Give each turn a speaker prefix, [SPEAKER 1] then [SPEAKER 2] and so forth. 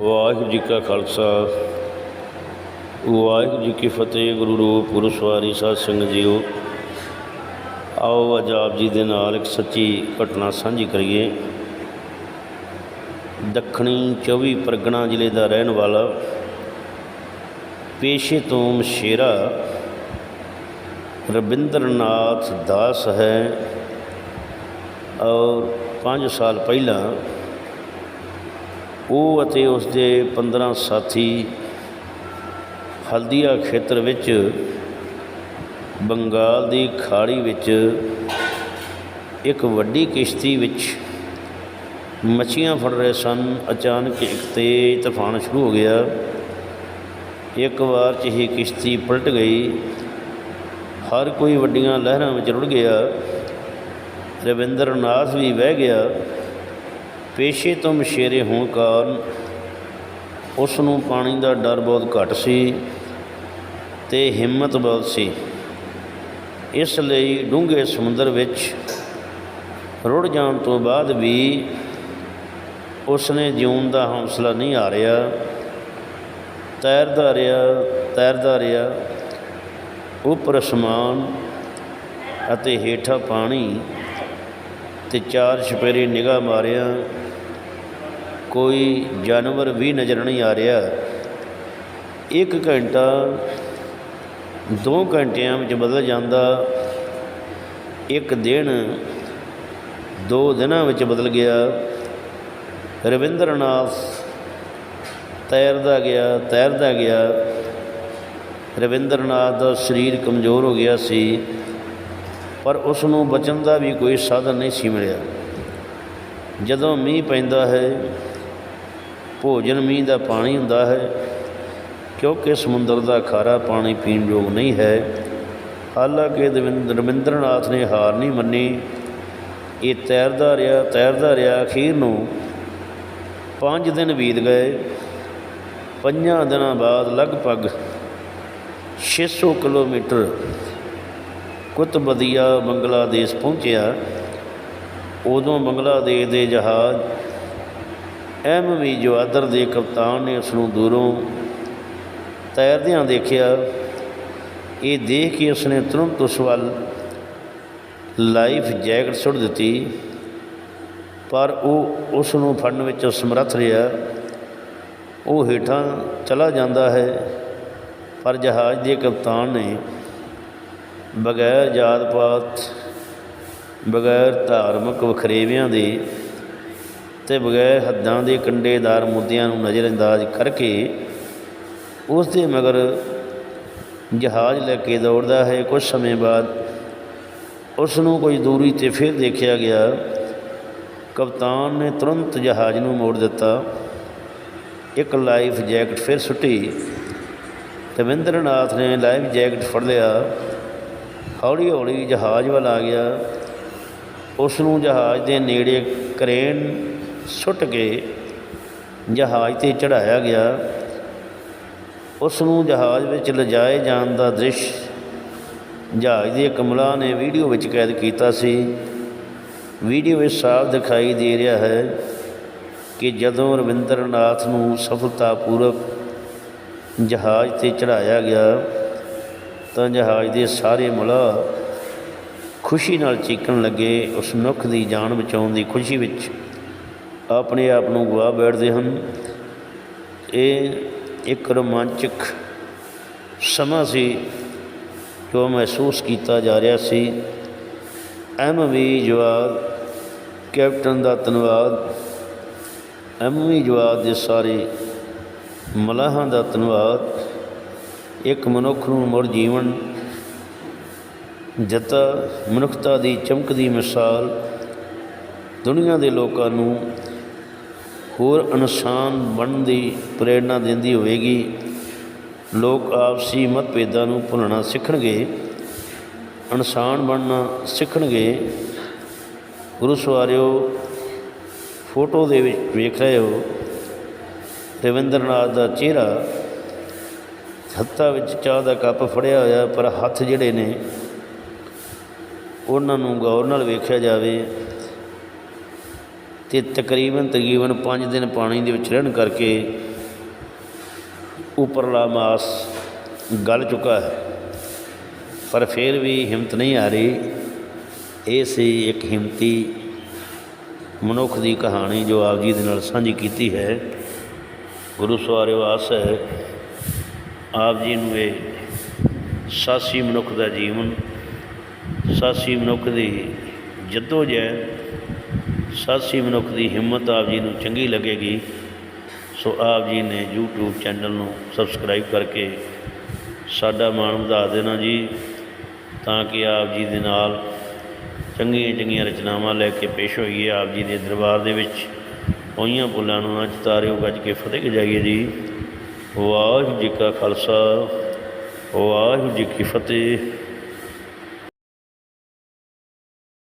[SPEAKER 1] ਵਾਹਿਗੁਰੂ ਜੀ ਕਾ ਖਾਲਸਾ, ਵਾਹਿਗੁਰੂ ਜੀ ਕੀ ਫਤਿਹ, ਗੁਰੂ ਰੂਪ ਗੁਰੂ ਸਵਾਰੀ ਸਾਧ ਸੰਗਤ ਜੀਓ। ਆਓ ਅੱਜ ਆਪ ਜੀ ਦੇ ਨਾਲ ਇੱਕ ਸੱਚੀ ਘਟਨਾ ਸਾਂਝੀ ਕਰੀਏ। ਦੱਖਣੀ 24 ਪਰਗਣਾ ਜ਼ਿਲ੍ਹੇ ਦਾ ਰਹਿਣ ਵਾਲਾ ਪੇਸ਼ੇ ਤੋਂ ਮਸ਼ੇਰਾ ਰਵਿੰਦਰਨਾਥ ਦਾਸ ਹੈ ਔਰ 5 ਸਾਲ ਪਹਿਲਾਂ ਉਹ ਅਤੇ ਉਸ ਦੇ 15 ਸਾਥੀ ਹਲਦੀਆ ਖੇਤਰ ਵਿੱਚ ਬੰਗਾਲ ਦੀ ਖਾੜੀ ਵਿੱਚ ਇੱਕ ਵੱਡੀ ਕਿਸ਼ਤੀ ਵਿੱਚ ਮੱਛੀਆਂ ਫੜ ਰਹੇ ਸਨ। ਅਚਾਨਕ ਇੱਕ ਤੇਜ਼ ਤੂਫਾਨ ਸ਼ੁਰੂ ਹੋ ਗਿਆ। ਇੱਕ ਵਾਰ 'ਚ ਹੀ ਕਿਸ਼ਤੀ ਪਲਟ ਗਈ। ਹਰ ਕੋਈ ਵੱਡੀਆਂ ਲਹਿਰਾਂ ਵਿੱਚ ਰੁੜ ਗਿਆ। ਰਵਿੰਦਰਨਾਥ ਵੀ ਵਹਿ ਗਿਆ। ਪੇਸ਼ੇ ਤੋਂ ਮਸ਼ੇਰੇ ਹੋਣ ਕਾਰਨ ਉਸ ਨੂੰ ਪਾਣੀ ਦਾ ਡਰ ਬਹੁਤ ਘੱਟ ਸੀ ਤੇ ਹਿੰਮਤ ਬਹੁਤ ਸੀ। ਇਸ ਲਈ ਡੂੰਘੇ ਸਮੁੰਦਰ ਵਿੱਚ ਰੁੜ ਜਾਣ ਤੋਂ ਬਾਅਦ ਵੀ ਉਸ ਨੇ ਜਿਉਣ ਦਾ ਹੌਸਲਾ ਨਹੀਂ ਹਾਰਿਆ। ਤੈਰਦਾ ਰਿਹਾ ਤੈਰਦਾ ਰਿਹਾ, ਉੱਪਰ ਅਸਮਾਨ ਅਤੇ ਹੇਠਾਂ ਪਾਣੀ ਤੇ ਚਾਰ ਛਪੇਰੇ ਨਿਗਾਹ ਮਾਰਿਆ। ਕੋਈ ਜਾਨਵਰ ਵੀ ਨਜ਼ਰ ਨਹੀਂ ਆ ਰਿਹਾ। ਇੱਕ ਘੰਟਾ, ਦੋ ਘੰਟਿਆਂ ਵਿੱਚ ਬਦਲ ਜਾਂਦਾ। ਇੱਕ ਦਿਨ, ਦੋ ਦਿਨਾਂ ਵਿੱਚ ਬਦਲ ਗਿਆ। ਰਵਿੰਦਰਨਾਥ ਤੈਰਦਾ ਗਿਆ ਤੈਰਦਾ ਗਿਆ। ਰਵਿੰਦਰਨਾਥ ਦਾ ਸਰੀਰ ਕਮਜ਼ੋਰ ਹੋ ਗਿਆ ਸੀ, ਪਰ ਉਸ ਨੂੰ ਬਚਣ ਦਾ ਵੀ ਕੋਈ ਸਾਧਨ ਨਹੀਂ ਸੀ ਮਿਲਿਆ। ਜਦੋਂ ਮੀਂਹ ਪੈਂਦਾ ਹੈ ਭੋਜਨ ਮੀਂਹ ਦਾ ਪਾਣੀ ਹੁੰਦਾ ਹੈ, ਕਿਉਂਕਿ ਸਮੁੰਦਰ ਦਾ ਖਾਰਾ ਪਾਣੀ ਪੀਣ ਯੋਗ ਨਹੀਂ ਹੈ। ਹਾਲਾਂਕਿ ਦਵਿੰਦ- ਰਵਿੰਦਰਨਾਥ ਨੇ ਹਾਰ ਨਹੀਂ ਮੰਨੀ। ਇਹ ਤੈਰਦਾ ਰਿਹਾ ਤੈਰਦਾ ਰਿਹਾ, ਅਖੀਰ ਨੂੰ ਪੰਜ ਦਿਨ ਬੀਤ ਗਏ। ਪੰਜਾਂ ਦਿਨਾਂ ਬਾਅਦ ਲਗਭਗ 600 ਕਿਲੋਮੀਟਰ ਕੁਤਬਦੀਆ ਬੰਗਲਾਦੇਸ਼ ਪਹੁੰਚਿਆ। ਉਦੋਂ ਬੰਗਲਾਦੇਸ਼ ਦੇ ਜਹਾਜ਼ ਐਮ ਵੀ ਜਵਾਦਰ ਦੇ ਕਪਤਾਨ ਨੇ ਉਸ ਨੂੰ ਦੂਰੋਂ ਤੈਰਦਿਆਂ ਦੇਖਿਆ। ਇਹ ਦੇਖ ਕੇ ਉਸਨੇ ਤੁਰੰਤ ਉਸ ਵੱਲ ਲਾਈਫ ਜੈਕਟ ਸੁੱਟ ਦਿੱਤੀ। ਪਰ ਉਹ ਉਸ ਨੂੰ ਫੜਨ ਵਿੱਚ ਸਮਰੱਥ ਰਿਹਾ। ਉਹ ਹੇਠਾਂ ਚਲਾ ਜਾਂਦਾ ਹੈ। ਪਰ ਜਹਾਜ਼ ਦੇ ਕਪਤਾਨ ਨੇ ਬਗੈਰ ਜਾਤ ਪਾਤ ਬਗੈਰ ਧਾਰਮਿਕ ਵਖਰੇਵਿਆਂ ਦੇ ਤੇ ਬਗੈਰ ਹੱਦਾਂ ਦੇ ਕੰਡੇਦਾਰ ਮੁੱਦਿਆਂ ਨੂੰ ਨਜ਼ਰਅੰਦਾਜ਼ ਕਰਕੇ ਉਸ ਦੇ ਮਗਰ ਜਹਾਜ਼ ਲੈ ਕੇ ਦੌੜਦਾ ਹੈ। ਕੁਝ ਸਮੇਂ ਬਾਅਦ ਉਸ ਨੂੰ ਕੁਝ ਦੂਰੀ ਤੇ ਫਿਰ ਦੇਖਿਆ ਗਿਆ। ਕਪਤਾਨ ਨੇ ਤੁਰੰਤ ਜਹਾਜ਼ ਨੂੰ ਮੋੜ ਦਿੱਤਾ। ਇੱਕ ਲਾਈਫ ਜੈਕਟ ਫਿਰ ਸੁੱਟੀ। ਰਵਿੰਦਰਨਾਥ ਨੇ ਲਾਈਫ ਜੈਕਟ ਫੜ ਲਿਆ। ਹੌਲੀ ਹੌਲੀ ਜਹਾਜ਼ ਵੱਲ ਆ ਗਿਆ। ਉਸ ਨੂੰ ਜਹਾਜ਼ ਦੇ ਨੇੜੇ ਕਰੇਨ ਸੁੱਟ ਕੇ ਜਹਾਜ਼ ਤੇ ਚੜਾਇਆ ਗਿਆ। ਉਸ ਨੂੰ ਜਹਾਜ਼ ਵਿੱਚ ਲਿਜਾਏ ਜਾਣ ਦਾ ਦ੍ਰਿਸ਼ ਜਹਾਜ਼ ਦੇ ਕਮਲਾ ਨੇ ਵੀਡੀਓ ਵਿੱਚ ਕੈਦ ਕੀਤਾ ਸੀ। ਵੀਡੀਓ ਵਿੱਚ ਸਾਫ਼ ਦਿਖਾਈ ਦੇ ਰਿਹਾ ਹੈ ਕਿ ਜਦੋਂ ਰਵਿੰਦਰਨਾਥ ਨੂੰ ਸਫਲਤਾਪੂਰਵਕ ਜਹਾਜ਼ ਤੇ ਚੜਾਇਆ ਗਿਆ, ਤਾਂ ਜਹਾਜ਼ ਦੇ ਸਾਰੇ ਮੁਲਾ ਖੁਸ਼ੀ ਨਾਲ ਚੀਕਣ ਲੱਗੇ। ਉਸ ਮਨੁੱਖ ਦੀ ਜਾਨ ਬਚਾਉਣ ਦੀ ਖੁਸ਼ੀ ਵਿੱਚ ਆਪਣੇ ਆਪ ਨੂੰ ਗਵਾ ਬੈਠਦੇ ਹਨ। ਇਹ ਇੱਕ ਰੋਮਾਂਚਕ ਸਮਾਂ ਸੀ ਜੋ ਮਹਿਸੂਸ ਕੀਤਾ ਜਾ ਰਿਹਾ ਸੀ। ਐਮ ਵੀ ਜਵਾਦ, ਕੈਪਟਨ ਦਾ ਧੰਨਵਾਦ। ਐਮ ਵੀ ਜਵਾਦ ਦੇ ਸਾਰੇ ਮਲਾਹਾਂ ਦਾ ਧੰਨਵਾਦ। ਇੱਕ ਮਨੁੱਖ ਨੂੰ ਮੁੜ ਜੀਵਨ ਜਤਾ, ਮਨੁੱਖਤਾ ਦੀ ਚਮਕਦੀ ਮਿਸਾਲ ਦੁਨੀਆ ਦੇ ਲੋਕਾਂ ਨੂੰ ਹੋਰ ਇਨਸਾਨ ਬਣਨ ਦੀ ਪ੍ਰੇਰਣਾ ਦਿੰਦੀ ਹੋਵੇਗੀ। ਲੋਕ ਆਪਸੀ ਮਤਭੇਦਾਂ ਨੂੰ ਭੁੱਲਣਾ ਸਿੱਖਣਗੇ। ਇਨਸਾਨ ਬਣਨਾ ਸਿੱਖਣਗੇ। ਗੁਰੂ ਸਵਾਰਿਓ, ਫੋਟੋ ਦੇ ਵਿੱਚ ਵੇਖ ਰਹੇ ਹੋ। ਰਵਿੰਦਰਨਾਥ ਦਾ ਚਿਹਰਾ ਹੱਥਾਂ ਵਿੱਚ ਚਾਹ ਦਾ ਕੱਪ ਫੜਿਆ ਹੋਇਆ, ਪਰ ਹੱਥ ਜਿਹੜੇ ਨੇ, ਉਹਨਾਂ ਨੂੰ ਗੌਰ ਨਾਲ ਵੇਖਿਆ ਜਾਵੇ। ਤੇ ਤਕਰੀਬਨ ਤਕਰੀਬਨ 5 ਦਿਨ ਪਾਣੀ ਦੇ ਵਿੱਚ ਰਹਿਣ ਕਰਕੇ ਉੱਪਰਲਾ ਮਾਸ ਗਲ ਚੁੱਕਾ ਹੈ। ਪਰ ਫਿਰ ਵੀ ਹਿੰਮਤ ਨਹੀਂ ਆ ਰਹੀ। ਇਹ ਸੀ ਇੱਕ ਹਿੰਮਤੀ ਮਨੁੱਖ ਦੀ ਕਹਾਣੀ ਜੋ ਆਪ ਜੀ ਦੇ ਨਾਲ ਸਾਂਝੀ ਕੀਤੀ ਹੈ। ਗੁਰੂ ਸਵਾਰਿਓ ਆਸ ਹੈ। ਆਪ ਜੀ ਨੂੰ ਇਹ ਸਾਸੀ ਮਨੁੱਖ ਦਾ ਜੀਵਨ, ਸਾਸੀ ਮਨੁੱਖ ਦੀ ਜੱਦੋ ਜਹਿਦ ਸਾਸੀ ਮਨੁੱਖ ਦੀ ਹਿੰਮਤ ਆਪ ਜੀ ਨੂੰ ਚੰਗੀ ਲੱਗੇਗੀ, ਸੋ ਆਪ ਜੀ ਨੇ YouTube ਚੈਨਲ ਨੂੰ ਸਬਸਕ੍ਰਾਈਬ ਕਰਕੇ ਸਾਡਾ ਮਾਣ ਵਧਾ ਦੇਣਾ ਜੀ, ਤਾਂ ਕਿ ਆਪ ਜੀ ਦੇ ਨਾਲ ਚੰਗੀਆਂ ਚੰਗੀਆਂ ਰਚਨਾਵਾਂ ਲੈ ਕੇ ਪੇਸ਼ ਹੋਈਏ ਆਪ ਜੀ ਦੇ ਦਰਬਾਰ ਦੇ ਵਿੱਚ। ਹੋਈਆਂ ਭੁੱਲਾਂ ਨੂੰ ਅੱਜ ਤਾਰਿਓ ਗੱਜ ਕੇ ਫਤਿਹ ਗਜਾਈਏ ਜੀ। ਵਾਹਿਗੁਰੂ ਜੀ ਕਾ ਖਾਲਸਾ, ਵਾਹਿਗੁਰੂ ਜੀ ਕੀ ਫਤਿਹ।